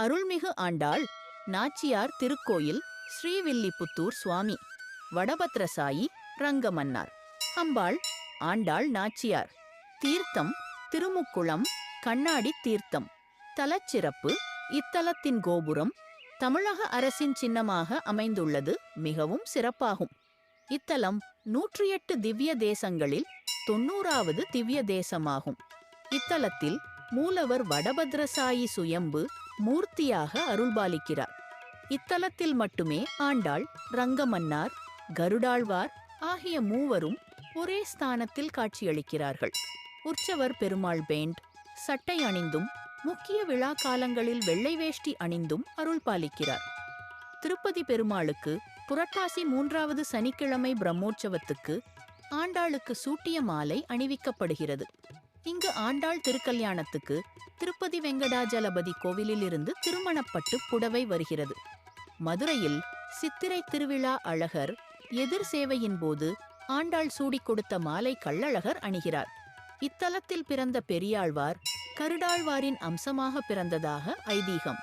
அருள்மிகு ஆண்டாள் நாச்சியார் திருக்கோயில் ஸ்ரீவில்லிபுத்தூர் சுவாமி வடபத்ரசாயி ரங்கமன்னார். அம்பாள் ஆண்டாள் நாச்சியார். தீர்த்தம் திருமுக்குளம் கண்ணாடி தீர்த்தம். தலச்சிறப்பு இத்தலத்தின் கோபுரம் தமிழக அரசின் சின்னமாக அமைந்துள்ளது மிகவும் சிறப்பாகும். இத்தலம் நூற்றி எட்டு திவ்ய தேசங்களில் தொண்ணூறாவது திவ்ய தேசமாகும். இத்தலத்தில் மூலவர் வடபத்ரசாயி சுயம்பு மூர்த்தியாக அருள்பாலிக்கிறார். இத்தலத்தில் மட்டுமே ஆண்டாள் ரங்கமன்னார் கருடாழ்வார் ஆகிய மூவரும் ஒரே ஸ்தானத்தில் காட்சியளிக்கிறார்கள். உற்சவர் பெருமாள் பேண்ட் சட்டை அணிந்தும் முக்கிய விழா காலங்களில் வெள்ளை வேஷ்டி அணிந்தும் அருள் பாலிக்கிறார் திருப்பதி பெருமாளுக்கு புரட்டாசி மூன்றாவது சனிக்கிழமை பிரம்மோற்சவத்துக்கு ஆண்டாளுக்கு சூட்டிய மாலை அணிவிக்கப்படுகிறது. இங்கு ஆண்டாள் திருக்கல்யாணத்துக்கு திருப்பதி வெங்கடாஜலபதி கோவிலில் இருந்து திருமணப்பட்டு புடவை வருகிறது. மதுரையில் சித்திரை திருவிழா அழகர் எதிர் சேவையின் போது ஆண்டாள் சூடிக் கொடுத்த மாலை கள்ளழகர் அணிகிறார். இத்தலத்தில் பிறந்த பெரியாழ்வார் கருடாழ்வாரின் அம்சமாக பிறந்ததாக ஐதீகம்.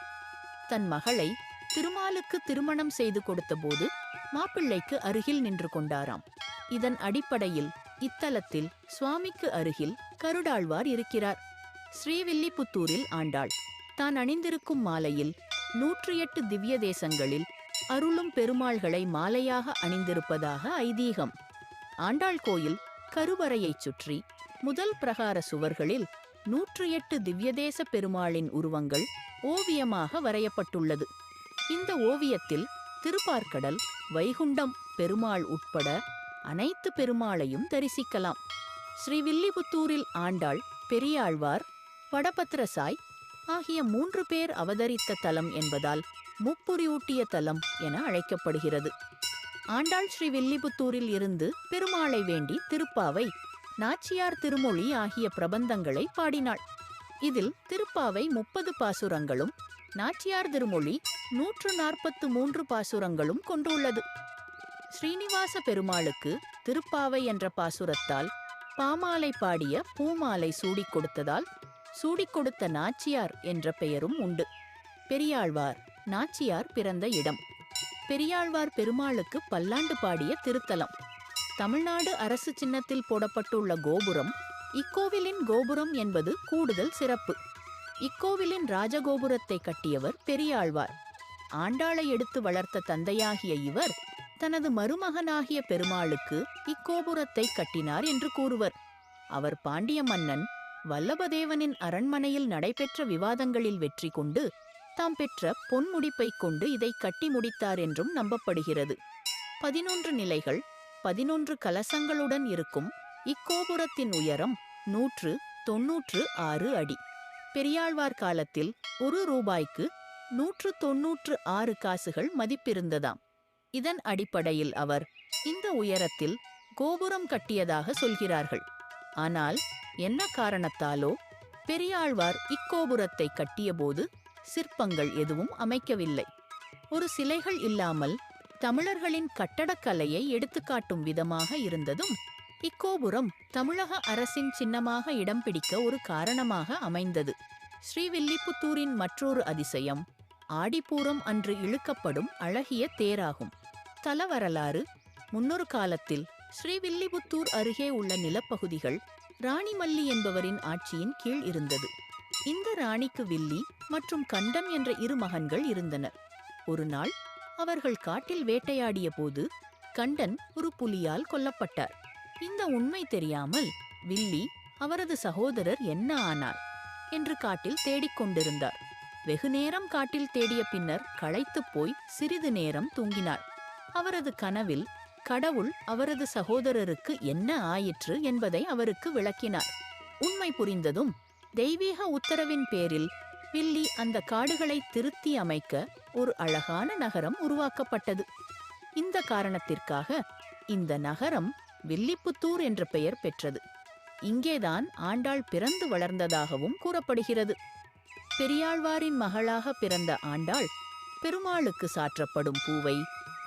தன் மகளை திருமாலுக்கு திருமணம் செய்து கொடுத்தபோது மாப்பிள்ளைக்கு அருகில் நின்று கொண்டாராம். இதன் அடிப்படையில் இத்தலத்தில் சுவாமிக்கு அருகில் கருடாழ்வார் இருக்கிறார். ஸ்ரீவில்லிபுத்தூரில் ஆண்டாள். தான் அணிந்திருக்கும் மாலையில் நூற்றி எட்டு திவ்ய தேசங்களில் அருளும் பெருமாள்களை மாலையாக அணிந்திருப்பதாக ஐதீகம். ஆண்டாள் கோயில் கருவறையைச் சுற்றி முதல் பிரகார சுவர்களில் நூற்றி எட்டு திவ்யதேச பெருமாளின் உருவங்கள் ஓவியமாக வரையப்பட்டுள்ளது. இந்த ஓவியத்தில் திருப்பார்க்கடல் வைகுண்டம் பெருமாள் உட்பட அனைத்து பெருமாளையும் தரிசிக்கலாம். ஸ்ரீவில்லிபுத்தூரில் ஆண்டாள் பெரியாழ்வார் வடபத்ரசாய் ஆகிய மூன்று பேர் அவதரித்த தலம் என்பதால் முப்புரியூட்டிய தலம் என அழைக்கப்படுகிறது. ஆண்டாள் ஸ்ரீ வில்லிபுத்தூரில் இருந்து பெருமாளை வேண்டி திருப்பாவை நாச்சியார் திருமொழி ஆகிய பிரபந்தங்களை பாடினாள். இதில் திருப்பாவை முப்பது பாசுரங்களும் நாச்சியார் திருமொழி நூற்று நாற்பத்து மூன்று பாசுரங்களும் கொண்டுள்ளது. ஸ்ரீனிவாச பெருமாளுக்கு திருப்பாவை என்ற பாசுரத்தால் பாமாலை பாடிய பூமாலை சூடிக் கொடுத்ததால் சூடிக் கொடுத்த நாச்சியார் என்ற பெயரும் உண்டு. பெரியாழ்வார் நாச்சியார் பிறந்த இடம். பெரியாழ்வார் பெருமாளுக்கு பல்லாண்டு பாடிய திருத்தலம். தமிழ்நாடு அரசு சின்னத்தில் போடப்பட்டுள்ள கோபுரம் இக்கோவிலின் கோபுரம் என்பது கூடுதல் சிறப்பு. இக்கோவிலின் ராஜகோபுரத்தை கட்டியவர் பெரியாழ்வார். ஆண்டாளை எடுத்து வளர்த்த தந்தையாகிய இவர் தனது மருமகனாகிய பெருமாளுக்கு இக்கோபுரத்தை கட்டினார் என்று கூறுவர். அவர் பாண்டிய மன்னன் வல்லபதேவனின் அரண்மனையில் நடைபெற்ற விவாதங்களில் வெற்றி கொண்டு தாம் பெற்ற பொன்முடிப்பைக் கொண்டு இதை கட்டி முடித்தார் என்றும் நம்பப்படுகிறது. பதினொன்று நிலைகள் பதினொன்று கலசங்களுடன் இருக்கும் இக்கோபுரத்தின் உயரம் நூற்று தொன்னூற்று ஆறு அடி. பெரியாழ்வார் காலத்தில் ஒரு ரூபாய்க்கு நூற்று தொன்னூற்று ஆறு காசுகள் மதிப்பிருந்ததாம். இதன் அடிப்படையில் அவர் இந்த உயரத்தில் கோபுரம் கட்டியதாக சொல்கிறார்கள். ஆனால் என்ன காரணத்தாலோ பெரியாழ்வார் இக்கோபுரத்தை கட்டியபோது சிற்பங்கள் எதுவும் அமைக்கவில்லை. ஒரு சிலைகள் இல்லாமல் தமிழர்களின் கட்டடக்கலையை எடுத்துக்காட்டும் விதமாக இருந்ததும் இக்கோபுரம் தமிழக அரசின் சின்னமாக இடம் பிடிக்க ஒரு காரணமாக அமைந்தது. ஸ்ரீவில்லிபுத்தூரின் மற்றொரு அதிசயம் ஆடிப்பூரம் அன்று இழுக்கப்படும் அழகிய தேராகும். தல வரலாறு முன்னொரு காலத்தில் ஸ்ரீவில்லிபுத்தூர் அருகே உள்ள நிலப்பகுதிகள் ராணிமல்லி என்பவரின் ஆட்சியின் கீழ் இருந்தது. இந்த ராணிக்கு வில்லி மற்றும் கண்டன் என்ற இரு மகன்கள் இருந்தனர். ஒரு நாள் அவர்கள் காட்டில் வேட்டையாடிய போது கண்டன் ஒரு புலியால் கொல்லப்பட்டார். இந்த உண்மை தெரியாமல் வில்லி அவரது சகோதரர் என்ன ஆனார்? என்று காட்டில் தேடிக் கொண்டிருந்தார். வெகு நேரம் காட்டில் தேடிய பின்னர் களைத்துப் போய் சிறிது நேரம் தூங்கினார். அவரது கனவில் கடவுள் அவரது சகோதரருக்கு என்ன ஆயிற்று என்பதை அவருக்கு விளக்கினார். உண்மை புரிந்ததும் தெய்வீக உத்தரவின் பேரில் வில்லி அந்த காடுகளை திருத்தி அமைக்க ஒரு அழகான நகரம் உருவாக்கப்பட்டது. இந்த காரணத்திற்காக இந்த நகரம் வில்லிப்புத்தூர் என்ற பெயர் பெற்றது. இங்கேதான் ஆண்டாள் பிறந்து வளர்ந்ததாகவும் கூறப்படுகிறது. பெரியாழ்வாரின் மகளாக பிறந்த ஆண்டாள் பெருமாளுக்கு சாற்றப்படும் பூவை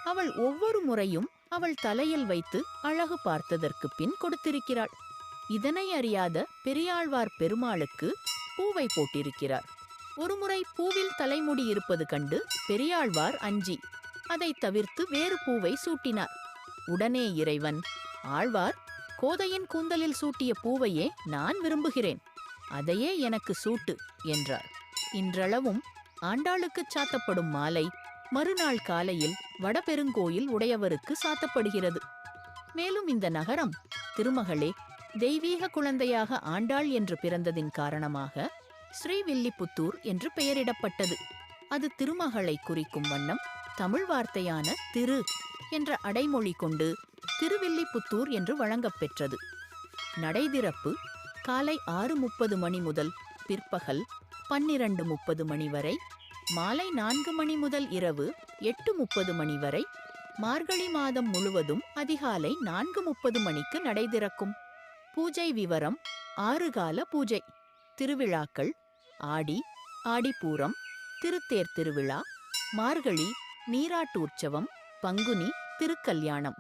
அவள் ஒவ்வொரு முறையும் அவள் தலையில் வைத்து அழகு பார்த்ததற்கு பின் கொடுத்திருக்கிறாள். இதனை அறியாத பெரியாழ்வார் பெருமாளுக்கு பூவை போட்டிருக்கிறார். ஒருமுறை பூவில் தலைமுடி இருப்பது கண்டு பெரியாழ்வார் அஞ்சி அதைத் தவிர்த்து வேறு பூவை சூட்டினார். உடனே இறைவன் ஆழ்வார் கோதையின் கூந்தலில் சூட்டிய பூவையே நான் விரும்புகிறேன். அதையே எனக்கு சூட்டு என்றார். இன்றளவும் ஆண்டாளுக்குச் சாத்தப்படும் மாலை மறுநாள் காலையில் வடபெருங்கோயில் உடையவருக்கு சாத்தப்படுகிறது. மேலும் இந்த நகரம் திருமகளே தெய்வீக குழந்தையாக ஆண்டாள் என்று பிறந்ததின் காரணமாக ஸ்ரீவில்லிபுத்தூர் என்று பெயரிடப்பட்டது. அது திருமகளை குறிக்கும் வண்ணம் தமிழ் வார்த்தையான திரு என்ற அடைமொழி கொண்டு திருவில்லிபுத்தூர் என்று வழங்கப்பெற்றது நடைதிறப்பு காலை ஆறு முப்பது மணி முதல் பிற்பகல் பன்னிரண்டு முப்பது மணி வரை மாலை நான்கு மணி முதல் இரவு எட்டு முப்பது மணி வரை மார்கழி மாதம் முழுவதும் அதிகாலை நான்கு முப்பது மணிக்கு நடை திறக்கும். பூஜை விவரம் ஆறு கால பூஜை. திருவிழாக்கள் ஆடி ஆடிப்பூரம் திருத்தேர் திருவிழா மார்கழி நீராட்டு உற்சவம் பங்குனி திருக்கல்யாணம்.